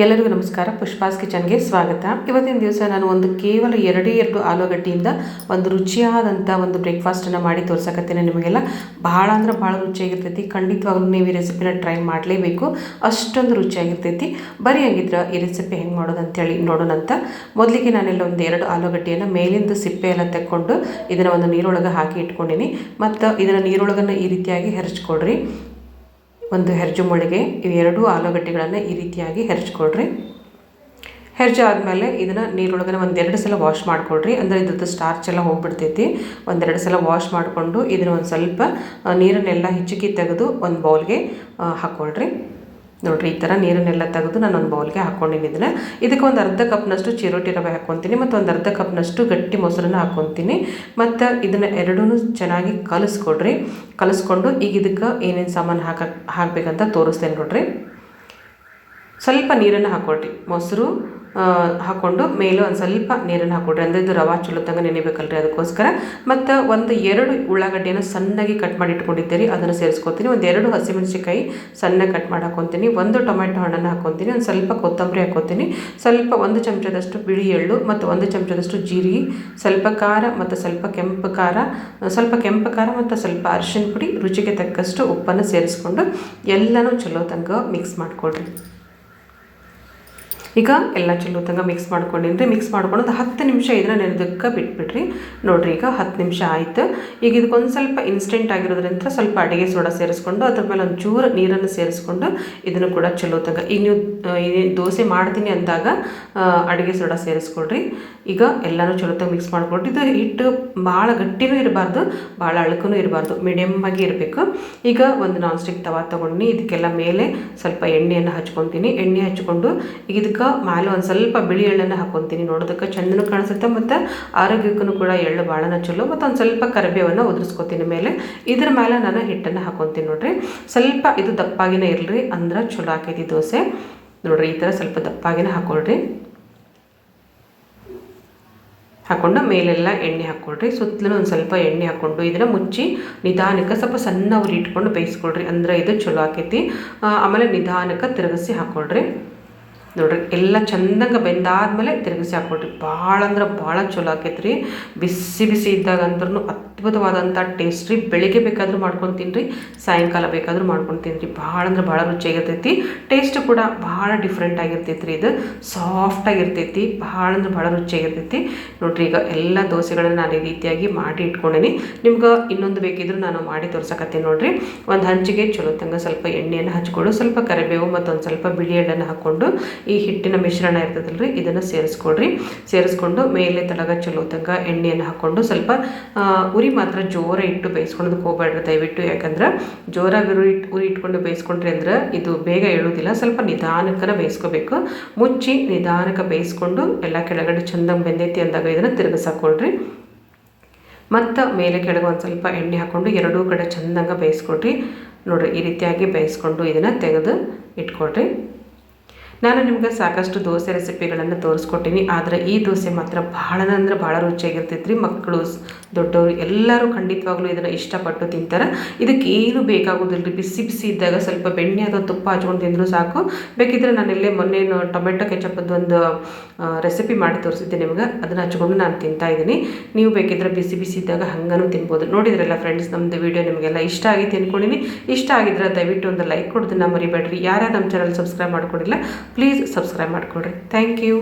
ಎಲ್ಲರಿಗೂ ನಮಸ್ಕಾರ. ಪುಷ್ಪಾಸ್ ಕಿಚನ್ಗೆ ಸ್ವಾಗತ. ಇವತ್ತಿನ ದಿವಸ ನಾನು ಒಂದು ಕೇವಲ ಎರಡೇ ಎರಡು ಆಲೂಗಡ್ಡೆಯಿಂದ ಒಂದು ರುಚಿಯಾದಂಥ ಒಂದು ಬ್ರೇಕ್ಫಾಸ್ಟನ್ನು ಮಾಡಿ ತೋರ್ಸಕತ್ತೇನೆ ನಿಮಗೆಲ್ಲ. ಭಾಳ ಅಂದ್ರೆ ಭಾಳ ರುಚಿಯಾಗಿರ್ತೈತಿ. ಖಂಡಿತವಾಗ್ಲೂ ನೀವು ಈ ರೆಸಿಪಿನ ಟ್ರೈ ಮಾಡಲೇಬೇಕು. ಅಷ್ಟೊಂದು ರುಚಿಯಾಗಿರ್ತೈತಿ. ಬರೀ ಹಂಗಿದ್ರೆ ಈ ರೆಸಿಪಿ ಹೆಂಗೆ ಮಾಡೋದು ಅಂತೇಳಿ ನೋಡೋಣಂತ ಮೊದಲಿಗೆ ನಾನೆಲ್ಲ ಒಂದು ಎರಡು ಆಲೂಗಡ್ಡೆಯನ್ನು ಮೇಲಿಂದ ಸಿಪ್ಪೆ ಎಲ್ಲ ತೆಕ್ಕೊಂಡು ಇದನ್ನು ಒಂದು ನೀರೊಳಗೆ ಹಾಕಿ ಇಟ್ಕೊಂಡಿನಿ. ಮತ್ತು ಇದನ್ನು ನೀರೊಳಗನ್ನು ಈ ರೀತಿಯಾಗಿ ಹೆರಚ್ಕೊಡ್ರಿ. ಒಂದು ಹೆರ್ಜು ಮೊಳಿಗೆ ಇವೆರಡೂ ಆಲೂಗಡ್ಡೆಗಳನ್ನು ಈ ರೀತಿಯಾಗಿ ಹೆರ್ಚ್ಕೊಳ್ರಿ. ಹೆರ್ಜು ಆದಮೇಲೆ ಇದನ್ನು ನೀರೊಳಗನೆ ಒಂದೆರಡು ಸಲ ವಾಶ್ ಮಾಡ್ಕೊಳ್ರಿ. ಅಂದರೆ ಇದ್ರದ್ದು ಸ್ಟಾರ್ಚ್ ಎಲ್ಲ ಹೋಗ್ಬಿಡ್ತೈತಿ. ಒಂದೆರಡು ಸಲ ವಾಶ್ ಮಾಡಿಕೊಂಡು ಇದನ್ನು ಒಂದು ಸ್ವಲ್ಪ ನೀರನ್ನೆಲ್ಲ ಹಿಚ್ಚುಕಿ ತೆಗೆದು ಒಂದು ಬೌಲ್ಗೆ ಹಾಕ್ಕೊಳ್ರಿ ನೋಡಿರಿ, ಈ ಥರ ನೀರನ್ನೆಲ್ಲ ತೆಗೆದು ನಾನು ಒಂದು ಬೌಲ್ಗೆ ಹಾಕ್ಕೊಂಡಿನಿ ಇದನ್ನು. ಇದಕ್ಕೆ ಒಂದು ಅರ್ಧ ಕಪ್ನಷ್ಟು ಚಿರೋಟಿ ರವೆ ಹಾಕ್ಕೊತೀನಿ ಮತ್ತು ಒಂದು ಅರ್ಧ ಕಪ್ನಷ್ಟು ಗಟ್ಟಿ ಮೊಸರನ್ನ ಹಾಕ್ಕೊತೀನಿ ಮತ್ತು ಇದನ್ನು ಎರಡೂ ಚೆನ್ನಾಗಿ ಕಲಿಸ್ಕೊಡ್ರಿ. ಕಲಿಸ್ಕೊಂಡು ಈಗ ಇದಕ್ಕೆ ಏನೇನು ಸಾಮಾನು ಹಾಕ, ಹಾಕಬೇಕಂತ ತೋರಿಸ್ತೇನೆ ನೋಡ್ರಿ. ಸ್ವಲ್ಪ ನೀರನ್ನು ಹಾಕ್ಕೊಡ್ರಿ ಮೊಸರು ಹಾಕ್ಕೊಂಡು ಮೇಲೂ ಒಂದು ಸ್ವಲ್ಪ ನೀರನ್ನು ಹಾಕ್ಕೊಡ್ರಿ. ಅಂದರೆ ಇದು ರವಾ ಚಲೋ ತಂಗ ನೆನೆಬೇಕಲ್ರಿ ಅದಕ್ಕೋಸ್ಕರ. ಮತ್ತು ಒಂದು ಎರಡು ಉಳ್ಳಾಗಡ್ಡೆಯನ್ನು ಸಣ್ಣಗೆ ಕಟ್ ಮಾಡಿ ಇಟ್ಕೊಂಡಿದ್ದೀರಿ, ಅದನ್ನು ಸೇರಿಸ್ಕೊತೀನಿ. ಒಂದು ಎರಡು ಹಸಿಮೆಣಸಿಕಾಯಿ ಸಣ್ಣಗೆ ಕಟ್ ಮಾಡಿ ಒಂದು ಟೊಮೆಟೊ ಹಣ್ಣನ್ನು ಹಾಕ್ಕೊತೀನಿ ಒಂದು ಸ್ವಲ್ಪ ಕೊತ್ತಂಬರಿ ಹಾಕ್ಕೊತೀನಿ. ಸ್ವಲ್ಪ ಒಂದು ಚಮಚದಷ್ಟು ಬಿಳಿ ಎಳ್ಳು ಮತ್ತು ಒಂದು ಚಮಚದಷ್ಟು ಜೀರಿಗೆ ಸ್ವಲ್ಪ ಖಾರ ಮತ್ತು ಸ್ವಲ್ಪ ಕೆಂಪು ಖಾರ, ಸ್ವಲ್ಪ ಕೆಂಪು ಖಾರ ಮತ್ತು ಸ್ವಲ್ಪ ಅರಿಶಿನ ಪುಡಿ, ರುಚಿಗೆ ತಕ್ಕಷ್ಟು ಉಪ್ಪನ್ನು ಸೇರಿಸ್ಕೊಂಡು ಎಲ್ಲನೂ ಚಲೋ ತನಕ ಮಿಕ್ಸ್ ಮಾಡಿಕೊಡ್ರಿ. ಈಗ ಎಲ್ಲ ಚಲೋ ತಂಗ ಮಿಕ್ಸ್ ಮಾಡ್ಕೊಂಡಿನ್ರಿ. ಮಿಕ್ಸ್ ಮಾಡ್ಕೊಂಡು ಒಂದು ಹತ್ತು ನಿಮಿಷ ಇದನ್ನ ನೆನೆದಕ್ಕೆ ಬಿಟ್ಬಿಡ್ರಿ ನೋಡಿರಿ ಈಗ ಹತ್ತು ನಿಮಿಷ ಆಯಿತು. ಈಗ ಇದಕ್ಕೊಂದು ಸ್ವಲ್ಪ ಇನ್ಸ್ಟೆಂಟ್ ಆಗಿರೋದ್ರಿಂದ ಸ್ವಲ್ಪ ಅಡುಗೆ ಸೋಡಾ ಸೇರಿಸ್ಕೊಂಡು ಅದ್ರ ಮೇಲೆ ಒಂದು ಚೂರು ನೀರನ್ನು ಸೇರಿಸ್ಕೊಂಡು ಇದನ್ನು ಕೂಡ ಚಲೋ ತಂಗ ಈಗ ನೀವು ದೋಸೆ ಮಾಡ್ತೀನಿ ಅಂದಾಗ ಅಡುಗೆ ಸೋಡಾ ಸೇರಿಸ್ಕೊಡ್ರಿ. ಈಗ ಎಲ್ಲನೂ ಚಲೋ ತಂಗ ಮಿಕ್ಸ್ ಮಾಡ್ಕೊಡ್ರಿ ಇದು ಹಿಟ್ಟು ಭಾಳ ಗಟ್ಟಿನೂ ಇರಬಾರ್ದು ಭಾಳ ಅಳಕೂ ಇರಬಾರ್ದು. ಮೀಡಿಯಮ್ ಆಗಿ ಇರಬೇಕು. ಈಗ ಒಂದು ನಾನ್ ಸ್ಟಿಕ್ ತವಾ ತೊಗೊಂಡು ಇದಕ್ಕೆಲ್ಲ ಮೇಲೆ ಸ್ವಲ್ಪ ಎಣ್ಣೆಯನ್ನು ಹಚ್ಕೊತೀನಿ. ಎಣ್ಣೆ ಹಚ್ಕೊಂಡು ಈಗ ಇದಕ್ಕೆ ಮೇಲೆ ಒಂದು ಸ್ವಲ್ಪ ಬಿಳಿ ಎಳ್ಳನ್ನು ಹಾಕೊತೀನಿ. ನೋಡೋದಕ್ಕೆ ಚಂದನೂ ಕಾಣಿಸುತ್ತೆ ಮತ್ತು ಆರೋಗ್ಯಕ್ಕೂ ಕೂಡ ಎಳ್ಳು ಭಾಳನ ಚಲೋ. ಮತ್ತು ಒಂದು ಸ್ವಲ್ಪ ಕರಿಬೇವನ್ನು ಉದುರಿಸ್ಕೊತೀನಿ ಮೇಲೆ. ಇದ್ರ ಮೇಲೆ ನಾನು ಹಿಟ್ಟನ್ನು ಹಾಕೊತೀನಿ ನೋಡಿರಿ. ಸ್ವಲ್ಪ ಇದು ದಪ್ಪಾಗಿನೇ ಇರಲಿ ಅಂದ್ರೆ ಚಲೋ ಆಕೈತಿ ದೋಸೆ. ನೋಡಿರಿ, ಈ ಥರ ಸ್ವಲ್ಪ ದಪ್ಪಾಗಿನೇ ಹಾಕೊಳ್ರಿ. ಹಾಕೊಂಡು ಮೇಲೆಲ್ಲ ಎಣ್ಣೆ ಹಾಕ್ಕೊಳ್ರಿ ಸುತ್ತಲೂ ಒಂದು ಸ್ವಲ್ಪ ಎಣ್ಣೆ ಹಾಕ್ಕೊಂಡು ಇದನ್ನು ಮುಚ್ಚಿ ನಿಧಾನಕ್ಕೆ ಸ್ವಲ್ಪ ಸಣ್ಣ ಉರಿ ಇಟ್ಕೊಂಡು ಬೇಯಿಸ್ಕೊಳ್ರಿ. ಅಂದ್ರೆ ಇದು ಚಲೋ ಆಕೈತಿ. ಆಮೇಲೆ ನಿಧಾನಕ್ಕೆ ತಿರುಗಿಸಿ ಹಾಕ್ಕೊಳ್ರಿ ನೋಡ್ರಿ, ಎಲ್ಲ ಚಂದಂಗೆ ಬೆಂದಾದ್ಮೇಲೆ ತಿರುಗಿಸಿ ಹಾಕ್ಕೊಡ್ರಿ ಭಾಳ ಅಂದ್ರೆ ಭಾಳ ಚಲೋ ಆಕೈತೆ ಬಿಸಿ ಬಿಸಿ ಇದ್ದಾಗ ಅಂದ್ರೂ ಅದ್ಭುತವಾದಂಥ ಟೇಸ್ಟ್ ರೀ. ಬೆಳಿಗ್ಗೆ ಬೇಕಾದರೂ ಮಾಡ್ಕೊಂಡು ತಿನ್ನಿರಿ ಸಾಯಂಕಾಲ ಬೇಕಾದರೂ ಮಾಡ್ಕೊಂಡು ತಿನ್ನಿರಿ ಭಾಳ ಅಂದ್ರೆ ಭಾಳ ರುಚಿಯಾಗಿರ್ತೈತಿ. ಟೇಸ್ಟ್ ಕೂಡ ಭಾಳ ಡಿಫ್ರೆಂಟ್ ಆಗಿರ್ತೈತಿ ರೀ ಇದು ಸಾಫ್ಟಾಗಿರ್ತೈತಿ ಭಾಳ ಅಂದ್ರೆ ಭಾಳ ರುಚಿಯಾಗಿರ್ತೈತಿ. ನೋಡಿರಿ ಈಗ ಎಲ್ಲ ದೋಸೆಗಳನ್ನು ನಾನು ಈ ರೀತಿಯಾಗಿ ಮಾಡಿ ಇಟ್ಕೊಂಡೇನಿ. ನಿಮ್ಗೆ ಇನ್ನೊಂದು ಬೇಕಿದ್ರು ನಾನು ಮಾಡಿ ತೋರ್ಸಕತ್ತೀನಿ ನೋಡಿರಿ. ಒಂದು ಹಂಚಿಗೆ ಚಲೋ ತಂಗ ಸ್ವಲ್ಪ ಎಣ್ಣೆಯನ್ನು ಹಚ್ಕೊಂಡು, ಸ್ವಲ್ಪ ಕರಿಬೇವು ಮತ್ತೊಂದು ಸ್ವಲ್ಪ ಬಿಳಿ ಎಣ್ಣೆನ ಹಾಕ್ಕೊಂಡು ಈ ಹಿಟ್ಟಿನ ಮಿಶ್ರಣ ಇರ್ತದಲ್ರಿ, ಇದನ್ನು ಸೇರಿಸ್ಕೊಡ್ರಿ. ಸೇರಿಸ್ಕೊಂಡು ಮೇಲೆ ತಳಗ ಚಲೋ ತಂಗ ಎಣ್ಣೆಯನ್ನು ಹಾಕ್ಕೊಂಡು ಸ್ವಲ್ಪ ಉರಿ ಮಾತ್ರ ಜೋರ ಇಟ್ಟು ಬೇಯಿಸ್ಕೊಳೋದಕ್ಕೆ ಹೋಗ್ಬೇಡ್ರಿ ದಯವಿಟ್ಟು. ಯಾಕಂದ್ರೆ ಜೋರಾಗಿ ಉರಿ ಉರಿ ಇಟ್ಕೊಂಡು ಬೇಯಿಸ್ಕೊಂಡ್ರಿ ಅಂದ್ರೆ ಇದು ಬೇಗ ಹೇಳೋದಿಲ್ಲ ಸ್ವಲ್ಪ ನಿಧಾನಕ್ಕನ ಬೇಯಿಸ್ಕೋಬೇಕು. ಮುಚ್ಚಿ ನಿಧಾನಕ್ಕೆ ಬೇಯಿಸ್ಕೊಂಡು ಎಲ್ಲ ಕೆಳಗಡೆ ಚಂದಂಗೆ ಬೆಂದೈತಿ ಅಂದಾಗ ಇದನ್ನು ತಿರುಗಿಸಾಕೊಳ್ರಿ. ಮತ್ತು ಮೇಲೆ ಕೆಳಗೆ ಒಂದು ಸ್ವಲ್ಪ ಎಣ್ಣೆ ಹಾಕ್ಕೊಂಡು ಎರಡೂ ಕಡೆ ಚೆಂದಂಗೆ ಬೇಯಿಸ್ಕೊಡ್ರಿ ನೋಡಿರಿ, ಈ ರೀತಿಯಾಗಿ ಬೇಯಿಸ್ಕೊಂಡು ಇದನ್ನು ತೆಗೆದು ಇಟ್ಕೊಳ್ರಿ. ನಾನು ನಿಮ್ಗೆ ಸಾಕಷ್ಟು ದೋಸೆ ರೆಸಿಪಿಗಳನ್ನು ತೋರಿಸ್ಕೊಟ್ಟಿನಿ. ಆದರೆ ಈ ದೋಸೆ ಮಾತ್ರ ಭಾಳ ಅಂದ್ರೆ ಭಾಳ ರುಚಿಯಾಗಿರ್ತೈತೆ ರೀ ಮಕ್ಕಳು ದೊಡ್ಡವರು ಎಲ್ಲರೂ ಖಂಡಿತವಾಗ್ಲೂ ಇದನ್ನು ಇಷ್ಟಪಟ್ಟು ತಿಂತಾರೆ. ಇದಕ್ಕೆ ಏನು ಬೇಕಾಗೋದಿಲ್ಲ ರೀ ಬಿಸಿ ಬಿಸಿ ಇದ್ದಾಗ ಸ್ವಲ್ಪ ಬೆಣ್ಣೆ ಅಥವಾ ತುಪ್ಪ ಹಚ್ಕೊಂಡು ತಿಂದರೂ ಸಾಕು. ಬೇಕಿದ್ರೆ ಇಲ್ಲೇ ಮೊನ್ನೆ ಟೊಮೆಟೊ ಕೆಚಪದ್ದು ಒಂದು ರೆಸಿಪಿ ಮಾಡಿ ತೋರಿಸಿದ್ದೆ ನಿಮ್ಗೆ. ಅದನ್ನು ಹಚ್ಕೊಂಡು ನಾನು ತಿಂತಾ ಇದ್ದೀನಿ. ನೀವು ಬೇಕಿದ್ರೆ ಬಿಸಿ ಬಿಸಿ ಇದ್ದಾಗ ಹಂಗನೂ ತಿನ್ಬೋದು. ನೋಡಿದ್ರಲ್ಲ ಫ್ರೆಂಡ್ಸ್ ನಮ್ಮದು ವೀಡಿಯೋ ನಿಮಗೆಲ್ಲ ಇಷ್ಟ ಆಗಿತ್ತು ಅಂದ್ಕೊಂಡಿನಿ ಇಷ್ಟ ಆಗಿದ್ರೆ ದಯವಿಟ್ಟು ಒಂದು ಲೈಕ್ ಕೊಡೋದನ್ನ ಮರಿಬೇಡ್ರಿ. ಯಾರ್ಯಾರು ನಮ್ಮ ಚಾನಲ್ ಸಬ್ಸ್ಕ್ರೈಬ್ ಮಾಡ್ಕೊಂಡಿಲ್ಲ ಪ್ಲೀಸ್ ಸಬ್ಸ್ಕ್ರೈಬ್ ಮಾಡಿಕೊಡ್ರಿ. Thank you